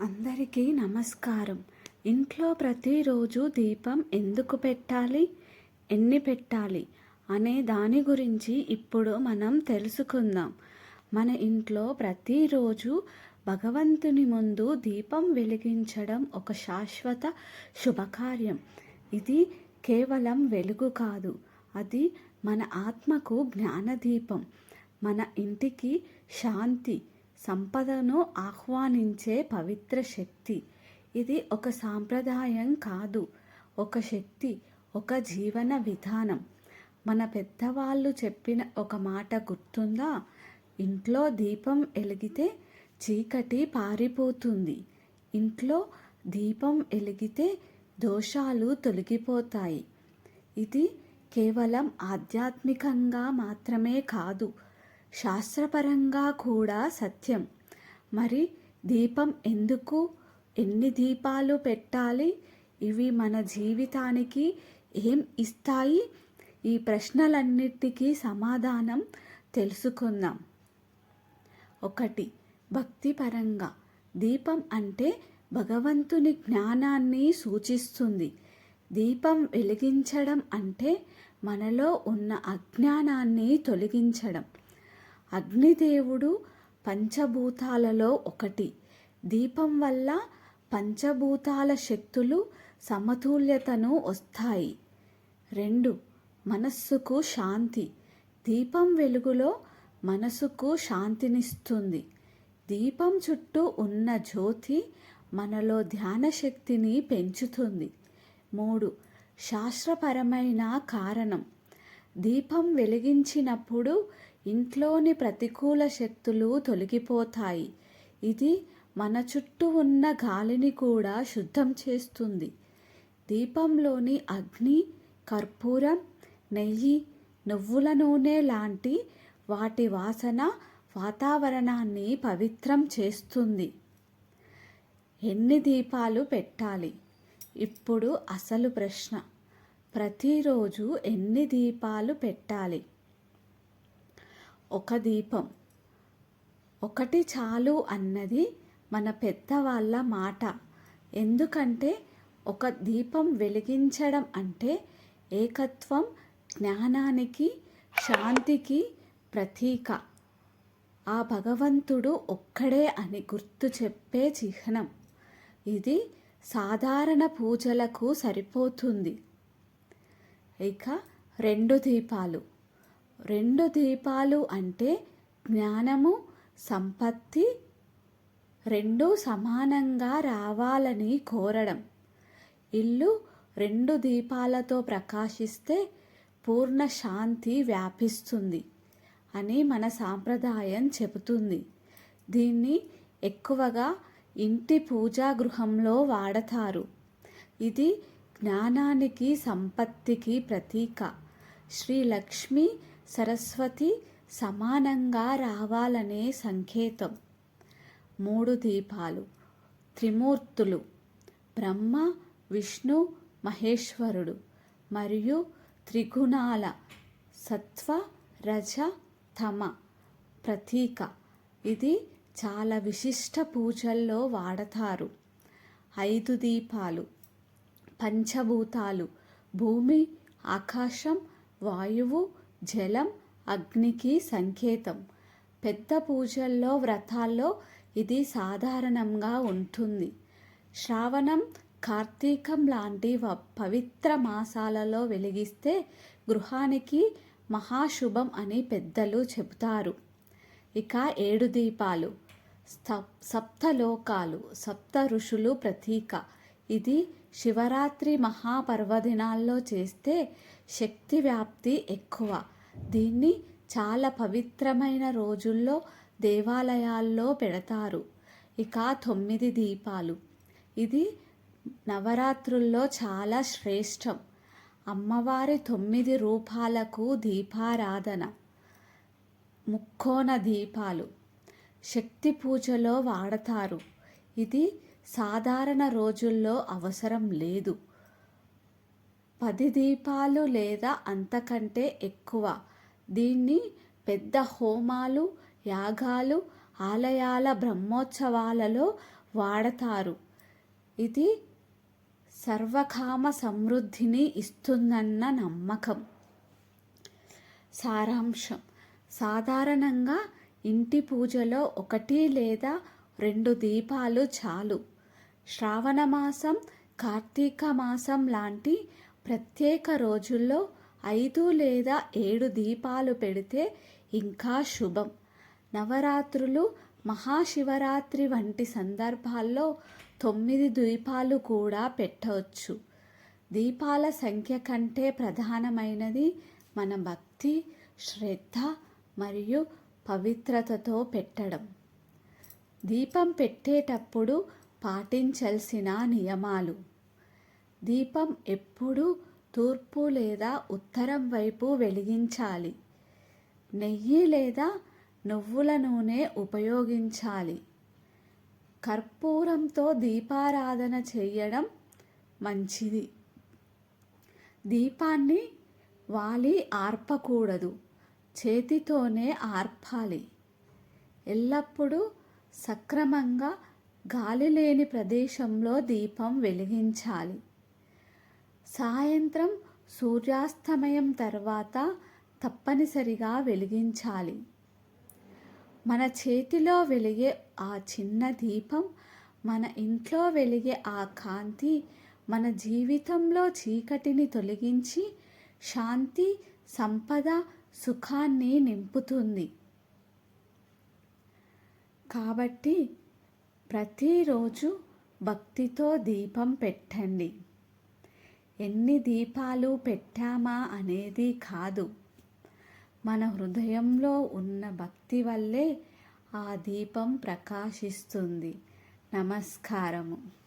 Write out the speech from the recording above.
అందరికీ నమస్కారం. ఇంట్లో ప్రతిరోజు దీపం ఎందుకు పెట్టాలి? ఎన్ని పెట్టాలి? అనే దాని గురించి ఇప్పుడు మనం తెలుసుకుందాం. మన ఇంట్లో ప్రతిరోజు భగవంతుని ముందు దీపం వెలిగించడం ఒక శాశ్వత శుభకార్యం. ఇది కేవలం వెలుగు కాదు. అది మన ఆత్మకు జ్ఞానదీపం. మన ఇంటికి శాంతి సంపదను ఆహ్వానించే పవిత్ర శక్తి. ఇది ఒక సాంప్రదాయం కాదు. ఒక శక్తి ఒక జీవన విధానం. మన పెద్దవాళ్ళు చెప్పిన ఒక మాట గుర్తుందా? ఇంట్లో దీపం వెలిగితే చీకటి పారిపోతుంది. ఇంట్లో దీపం వెలిగితే దోషాలు తొలగిపోతాయి. ఇది కేవలం ఆధ్యాత్మికంగా మాత్రమే కాదు. శాస్త్రపరంగా కూడా సత్యం. మరి దీపం ఎందుకు ఎన్ని దీపాలు పెట్టాలి? ఇవి మన జీవితానికి ఏం ఇస్తాయి? ఈ ప్రశ్నలన్నిటికీ సమాధానం తెలుసుకుందాం. ఒకటి భక్తిపరంగా దీపం అంటే భగవంతుని జ్ఞానాన్ని సూచిస్తుంది. దీపం వెలిగించడం అంటే మనలో ఉన్న అజ్ఞానాన్ని తొలగించడం. అగ్నిదేవుడు పంచభూతాలలో ఒకటి. దీపం వల్ల పంచభూతాల శక్తులు సమతుల్యతను వస్తాయి. రెండు. మనస్సుకు శాంతి. దీపం వెలుగులో మనసుకు శాంతినిస్తుంది. దీపం చుట్టూ ఉన్న జ్యోతి మనలో ధ్యాన శక్తిని పెంచుతుంది. మూడు. శాస్త్రపరమైన కారణం. దీపం వెలిగించినప్పుడు ఇంట్లోని ప్రతికూల శక్తులు తొలగిపోతాయి. ఇది మన చుట్టూ ఉన్న గాలిని కూడా శుద్ధం చేస్తుంది. దీపంలోని అగ్ని కర్పూరం నెయ్యి నువ్వుల నూనె లాంటి వాటి వాసన వాతావరణాన్ని పవిత్రం చేస్తుంది. ఎన్ని దీపాలు పెట్టాలి? ఇప్పుడు అసలు ప్రశ్న. ప్రతిరోజు ఎన్ని దీపాలు పెట్టాలి? ఒక దీపం. ఒకటి చాలు అన్నది మన పెద్దవాళ్ళ మాట. ఎందుకంటే ఒక దీపం వెలిగించడం అంటే ఏకత్వం జ్ఞానానికి శాంతికి ప్రతీక. ఆ భగవంతుడు ఒక్కడే అని గుర్తు చెప్పే చిహ్నం. ఇది సాధారణ పూజలకు సరిపోతుంది. ఇక రెండు దీపాలు. రెండు దీపాలు అంటే జ్ఞానము సంపత్తి రెండు సమానంగా రావాలని కోరడం. ఇల్లు రెండు దీపాలతో ప్రకాశిస్తే పూర్ణ శాంతి వ్యాపిస్తుంది అని మన సాంప్రదాయం చెబుతుంది. దీన్ని ఎక్కువగా ఇంటి పూజా గృహంలో వాడతారు. ఇది జ్ఞానానికి సంపత్తికి ప్రతీక. శ్రీ లక్ష్మి సరస్వతి సమానంగా రావాలనే సంకేతం. మూడు దీపాలు. త్రిమూర్తులు. బ్రహ్మ విష్ణు మహేశ్వరుడు మరియు త్రిగుణాల. సత్వ రజ తమ. ప్రతీక. ఇది చాలా విశిష్ట పూజల్లో వాడతారు. ఐదు దీపాలు. పంచభూతాలు. భూమి ఆకాశం వాయువు జలం అగ్నికి సంకేతం. పెద్ద పూజల్లో వ్రతాల్లో ఇది సాధారణంగా ఉంటుంది. శ్రావణం కార్తీకం లాంటి పవిత్ర మాసాలలో వెలిగిస్తే గృహానికి మహాశుభం అని పెద్దలు చెబుతారు. ఇక ఏడు దీపాలు. సప్తలోకాలు సప్త ఋషులు ప్రతీక. ఇది శివరాత్రి మహాపర్వదినాల్లో చేస్తే శక్తి వ్యాప్తి ఎక్కువ. దీన్ని చాలా పవిత్రమైన రోజుల్లో దేవాలయాల్లో పెడతారు. ఇక తొమ్మిది దీపాలు. ఇది నవరాత్రుల్లో చాలా శ్రేష్టం. అమ్మవారి తొమ్మిది రూపాలకు దీపారాధన. ముక్కోన దీపాలు. శక్తి పూజలో వాడతారు. ఇది సాధారణ రోజుల్లో అవసరం లేదు. పది దీపాలు లేదా అంతకంటే ఎక్కువ. దీన్ని పెద్ద హోమాలు యాగాలు ఆలయాల బ్రహ్మోత్సవాలలో వాడతారు. ఇది సర్వకామ సమృద్ధిని ఇస్తుందన్న నమ్మకం. సారాంశం. సాధారణంగా ఇంటి పూజలో ఒకటి లేదా రెండు దీపాలు చాలు. శ్రావణ మాసం కార్తీక మాసం లాంటి ప్రత్యేక రోజుల్లో ఐదు లేదా ఏడు దీపాలు పెడితే ఇంకా శుభం. నవరాత్రులు మహాశివరాత్రి వంటి సందర్భాల్లో తొమ్మిది దీపాలు కూడా పెట్టవచ్చు. దీపాల సంఖ్య కంటే ప్రధానమైనది మన భక్తి శ్రద్ధ మరియు పవిత్రతతో పెట్టడం. దీపం పెట్టేటప్పుడు పాటించాల్సిన నియమాలు. దీపం ఎప్పుడూ తూర్పు లేదా ఉత్తరం వైపు వెలిగించాలి. నెయ్యి లేదా నువ్వుల నూనె ఉపయోగించాలి. కర్పూరంతో దీపారాధన చేయడం మంచిది. దీపాన్ని వాలి ఆర్పకూడదు. చేతితోనే ఆర్పాలి. ఎల్లప్పుడూ సక్రమంగా గాలి లేని ప్రదేశంలో దీపం వెలిగించాలి. సాయంత్రం సూర్యాస్తమయం తర్వాత తప్పనిసరిగా వెలిగించాలి. మన చేతిలో వెలిగే ఆ చిన్న దీపం మన ఇంట్లో వెలిగే ఆ కాంతి మన జీవితంలో చీకటిని తొలగించి శాంతి సంపద సుఖాన్ని నింపుతుంది. కాబట్టి ప్రతిరోజు భక్తితో దీపం పెట్టండి. ఎన్ని దీపాలు పెట్టామా అనేది కాదు. మన హృదయంలో ఉన్న భక్తి వల్లే ఆ దీపం ప్రకాశిస్తుంది. నమస్కారము.